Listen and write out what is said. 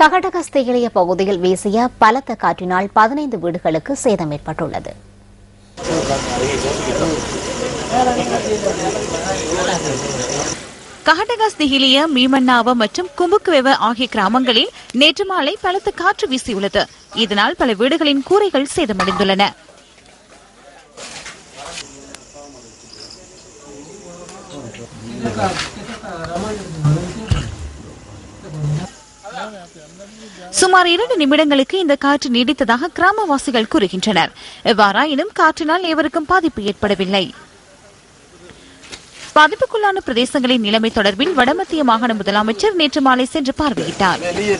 ககடகஸ்தேலிய பகுதியில் வீசிய பலத்த காற்றினால் பதினைந்து வீடுகளுக்கு சேதம் ஏற்பட்டுள்ளது. கஹடகாஸ் திகிலிய மீமன்னாவ மற்றும் கும்புக்குவெவ ஆகிய கிராமங்களில் நேற்று மாலை பலத்த காற்று வீசியுள்ளது. இதனால் பல வீடுகளின் கூரைகள் சேதமடைந்துள்ளன. சுமார் இரண்டு நிமிடங்களுக்கு இந்த காற்று நீடித்ததாக கிராமவாசிகள் கூறுகின்றனர். எவ்வாறாயினும் காற்றினால் எவருக்கும் பாதிப்பு ஏற்படவில்லை. பாதிப்புக்குள்ளான பிரதேசங்களின் நிலைமை தொடர்பில் வடமத்திய மாகாண முதலமைச்சர் நேற்று மாலை சென்று பார்வையிட்டார். வெளியே